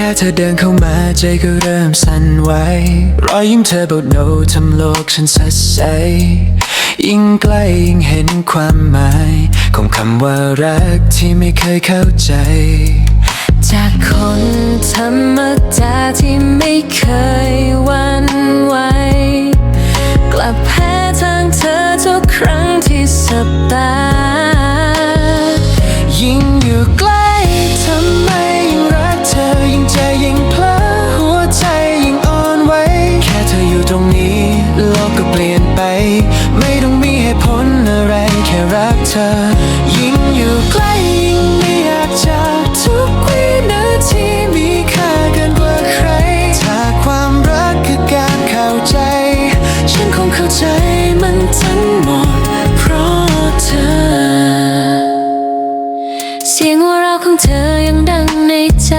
ค่เธอเดินเข้ามาใจก็เริ่มสั่นไหวรอยยิ้มเธอเบาโนทำโลกฉันสดใส ยิ่งใกล้ยิ่งเห็นความหมาย ของคำว่ารักที่ไม่เคยเข้าใจ จากคนธรรมดาที่ไม่เคย เธอยังดังในใจ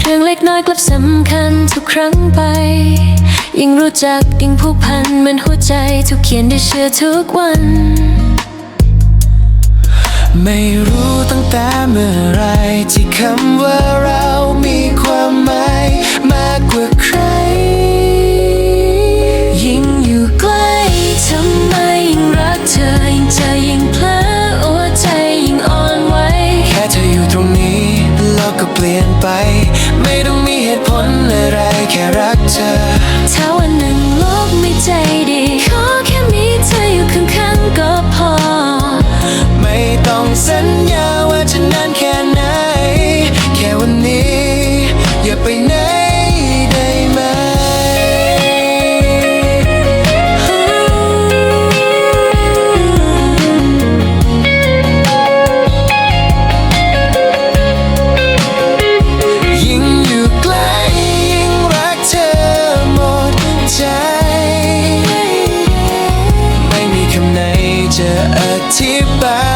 เรื่องเล็กน้อยกลับสำคัญทุกครั้งไป ยิ่งรู้จักยิ่งผูกพันเหมือนหัวใจทุกเขียนด้เชื่อทุกวัน ไม่รู้ตั้งแต่เมื่อไรที่คำว่าเรา เปลี่ยนไป จะอธิบาย